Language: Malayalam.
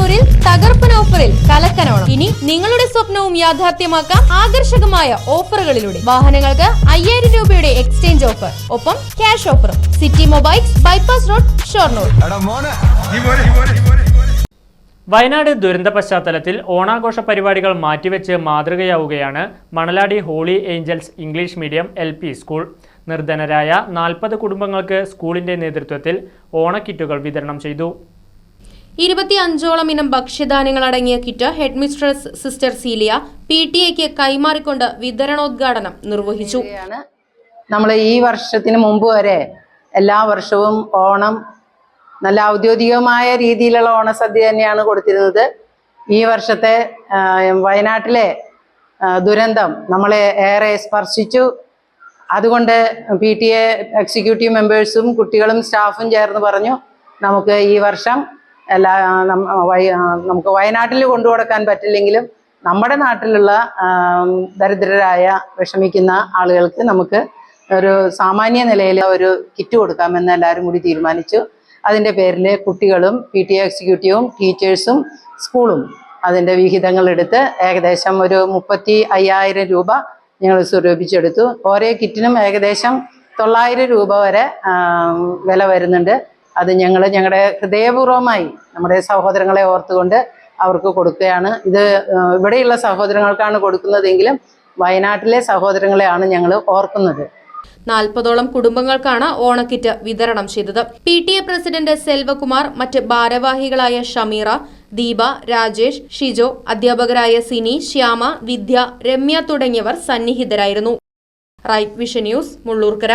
ഷൊർണൂരിൽ തകർപ്പൻ ഓഫറിൽ കലക്കനോണം. ഇനി നിങ്ങളുടെ സ്വപ്നവും യാഥാർത്ഥ്യമാക്കാം ആകർഷകമായ ഓഫറുകളിലൂടെ. വാഹനങ്ങൾക്ക് അയ്യായിരം രൂപയുടെ എക്സ്ചേഞ്ച് ഓഫർ. ഒപ്പം ക്യാഷ് ഓഫറും. City mobiles bypass road Shoranur. Wayanad ദുരന്ത പശ്ചാത്തലത്തിൽ ഓണാഘോഷ പരിപാടികൾ മാറ്റിവെച്ച് മാതൃകയാവുകയാണ് Manaladi holy angels English medium L P school. നിർധനരായ നാൽപ്പത് കുടുംബങ്ങൾക്ക് സ്കൂളിന്റെ നേതൃത്വത്തിൽ ഓണക്കിറ്റുകൾ വിതരണം ചെയ്തു. ഇരുപത്തി അഞ്ചോളം ഇനം ഭക്ഷ്യധാന്യങ്ങൾ അടങ്ങിയ kit headmistress sister Celia P T എക്ക് കൈമാറിക്കൊണ്ട് വിതരണോദ്ഘാടനം നിർവഹിച്ചു. നമ്മൾ ഈ വർഷത്തിന് മുമ്പ് വരെ എല്ലാ വർഷവും ഓണം നല്ല ഔദ്യോഗികമായ രീതിയിലുള്ള ഓണസദ്യ തന്നെയാണ് കൊടുത്തിരുന്നത്. ഈ വർഷത്തെ വയനാട്ടിലെ ദുരന്തം നമ്മളെ ഏറെ സ്പർശിച്ചു. അതുകൊണ്ട് പി ടി എ എക്സിക്യൂട്ടീവ് മെമ്പേഴ്സും കുട്ടികളും സ്റ്റാഫും ചേർന്ന് പറഞ്ഞു നമുക്ക് ഈ വർഷം എല്ലാ നമുക്ക് വയനാട്ടിൽ കൊണ്ടു കൊടുക്കാൻ പറ്റില്ലെങ്കിലും നമ്മുടെ നാട്ടിലുള്ള ദരിദ്രരായ വിഷമിക്കുന്ന ആളുകൾക്ക് നമുക്ക് ഒരു സാമാന്യ നിലയിൽ ഒരു കിറ്റ് കൊടുക്കാമെന്ന് എല്ലാവരും കൂടി തീരുമാനിച്ചു. അതിന്റെ പേരിൽ കുട്ടികളും പി ടി എക്സിക്യൂട്ടീവും ടീച്ചേഴ്സും സ്കൂളും അതിന്റെ വിഹിതങ്ങൾ എടുത്ത് ഏകദേശം ഒരു മുപ്പത്തി അയ്യായിരം രൂപ ഞങ്ങൾ സ്വരൂപിച്ചെടുത്തു. ഓരോ കിറ്റിനും ഏകദേശം തൊള്ളായിരം രൂപ വരെ വില വരുന്നുണ്ട്. അത് ഞങ്ങൾ ഞങ്ങളുടെ ഹൃദയപൂർവമായി നമ്മുടെ സഹോദരങ്ങളെ ഓർത്തുകൊണ്ട് അവർക്ക് കൊടുക്കുകയാണ്. ഇത് ഇവിടെയുള്ള സഹോദരങ്ങൾക്കാണ് കൊടുക്കുന്നതെങ്കിലും വയനാട്ടിലെ സഹോദരങ്ങളെയാണ് ഞങ്ങൾ ഓർക്കുന്നത്. നാൽപ്പതോളം കുടുംബങ്ങൾക്കാണ് ഓണക്കിറ്റ് വിതരണം ചെയ്തത്. P T A president Selvakumar മറ്റ് ഭാരവാഹികളായ ഷമീറ ദീപ രാജേഷ് ഷിജോ അധ്യാപകരായ സിനി ശ്യാമ വിദ്യ രമ്യ തുടങ്ങിയവർ സന്നിഹിതരായിരുന്നു. Right vision news Mulloorkara.